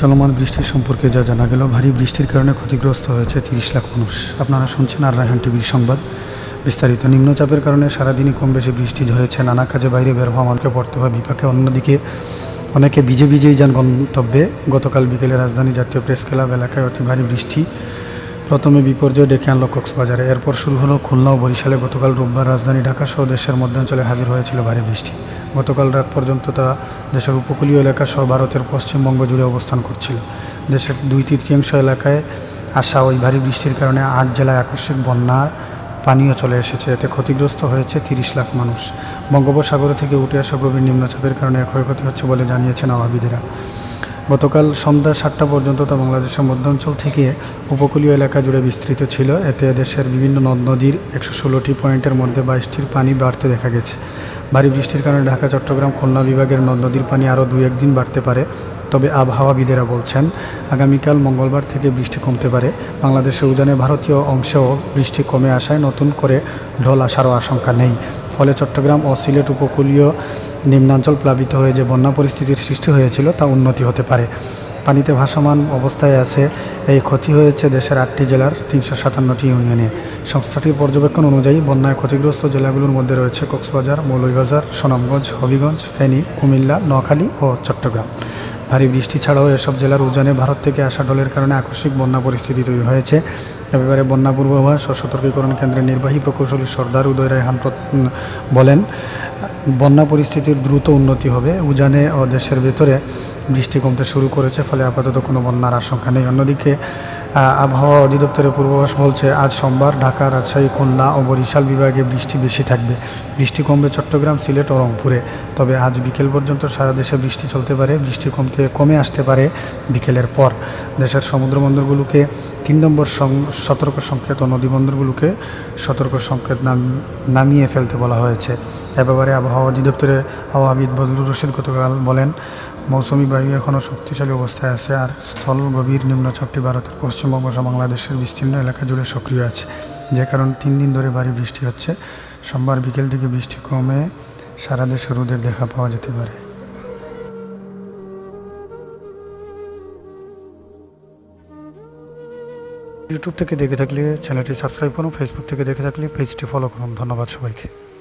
চলমান বৃষ্টির সম্পর্কে যা জানা গেল, ভারী বৃষ্টির কারণে ক্ষতিগ্রস্ত হয়েছে তিরিশ লাখ মানুষ। আপনারা শুনছেন আর রায়হান টিভির সংবাদ। বিস্তারিত নিম্নচাপের কারণে সারাদিনই কম বেশি বৃষ্টি ঝরেছে, নানা কাজে বাইরে বের হওয়া মানুষকে পড়তে হয় বিপাকে। অন্যদিকে, অনেকে ভিজে ভিজেই যান গন্তব্যে। গতকাল বিকেলে রাজধানী জাতীয় প্রেস ক্লাব এলাকায় অতি ভারী বৃষ্টি। প্রথমে বিপর্যয় ডেকে আনলো কক্সবাজারে। এরপর শুরু হলো খুলনা ও বরিশালে। গতকাল রোববার রাজধানী ঢাকা সহ দেশের মধ্যাঞ্চলে হাজির হয়েছিল ভারী বৃষ্টি। গতকাল রাত পর্যন্ত তা দেশের উপকূলীয় এলাকা সহ ভারতের পশ্চিমবঙ্গ জুড়ে অবস্থান করছিল। দেশের দুই তৃতীয়াংশ এলাকায় আসা ওই ভারী বৃষ্টির কারণে আট জেলায় আকস্মিক বন্যার পানীয় চলে এসেছে। এতে ক্ষতিগ্রস্ত হয়েছে তিরিশ লাখ মানুষ। বঙ্গোপসাগর থেকে উঠে আসা গভীর নিম্নচাপের কারণে ক্ষয়ক্ষতি হচ্ছে বলে জানিয়েছেন আবাবিদেরা গতকাল সন্ধ্যা সাতটা পর্যন্ত তা বাংলাদেশের মধ্যাঞ্চল থেকে উপকূলীয় এলাকা জুড়ে বিস্তৃত ছিল। এতে দেশের বিভিন্ন নদ নদীর একশো ষোলোটি পয়েন্টের মধ্যে বাইশটির পানি বাড়তে দেখা গেছে। ভারী বৃষ্টির কারণে ঢাকা, চট্টগ্রাম, খুলনা বিভাগের নদ নদীর পানি আরও দু একদিন বাড়তে পারে। তবে আবহাওয়াবিদেরা বলছেন, আগামীকাল মঙ্গলবার থেকে বৃষ্টি কমতে পারে। বাংলাদেশের উজানে ভারতীয় অংশেও বৃষ্টি কমে আসায় নতুন করে ঢল আসারও আশঙ্কা নেই। ফলে চট্টগ্রাম ও সিলেট উপকূলীয় নিম্নাঞ্চল প্লাবিত হয়ে যে বন্যা পরিস্থিতির সৃষ্টি হয়েছিল তা উন্নতি হতে পারে। পানিতে ভাসমান অবস্থায় আছে। এই ক্ষতি হয়েছে দেশের আটটি জেলার তিনশো সাতান্নটি ইউনিয়নে। সংস্থাটির পর্যবেক্ষণ অনুযায়ী বন্যায় ক্ষতিগ্রস্ত জেলাগুলোর মধ্যে রয়েছে কক্সবাজার, মৌলভীবাজার, সুনামগঞ্জ, হবিগঞ্জ, ফেনী, কুমিল্লা, নোয়াখালী ও চট্টগ্রাম। ভারী বৃষ্টি ছাড়াও এসব জেলার উজানে ভারত থেকে আসা ডলের কারণে আকস্মিক বন্যা পরিস্থিতি তৈরি হয়েছে। এবারে বন্যা পূর্বাভাস ও সতর্কীকরণ কেন্দ্রের নির্বাহী প্রকৌশলী সর্দার উদয় প্র- বলেন বন্যা পরিস্থিতির দ্রুত উন্নতি হবে। উজানে ও দেশের ভেতরে বৃষ্টি কমতে শুরু করেছে, ফলে আপাতত কোনো বন্যার আশঙ্কা নেই। অন্যদিকে আবহাওয়া অধিদপ্তরের পূর্বাভাস বলছে, আজ সোমবার ঢাকা, রাজশাহী, খুলনা ও বরিশাল বিভাগে বৃষ্টি বেশি থাকবে। বৃষ্টি কমবে চট্টগ্রাম, সিলেট ও রংপুরে। তবে আজ বিকেল পর্যন্ত সারা দেশে বৃষ্টি চলতে পারে, বৃষ্টি কমতে, কমে আসতে পারে বিকেলের পর। দেশের সমুদ্র বন্দরগুলোকে তিন নম্বর সতর্ক সংকেত ও নদী বন্দরগুলোকে সতর্ক সংকেত নাম, নামিয়ে ফেলতে বলা হয়েছে। এ ব্যাপারে আবহাওয়া অধিদপ্তরের আবহাওয়াবিদ বদলুর রশিদ গতকাল বলেন মৌসুমি বায়ু এখনও শক্তিশালী অবস্থায় আছে আর স্থল গভীর নিম্নচাপটি ভারতের পশ্চিমবঙ্গ সহ বাংলাদেশের বিস্তীর্ণ এলাকা জুড়ে সক্রিয় আছে। যে কারণে তিন দিন ধরে ভারী বৃষ্টি হচ্ছে। সোমবার বিকেল থেকে বৃষ্টি কমে সারা দেশে রোদের দেখা পাওয়া যেতে পারে। ইউটিউব থেকে দেখে থাকলে চ্যানেলটি সাবস্ক্রাইব করুন, ফেসবুক থেকে দেখে থাকলে পেজটি ফলো করুন। ধন্যবাদ সবাইকে।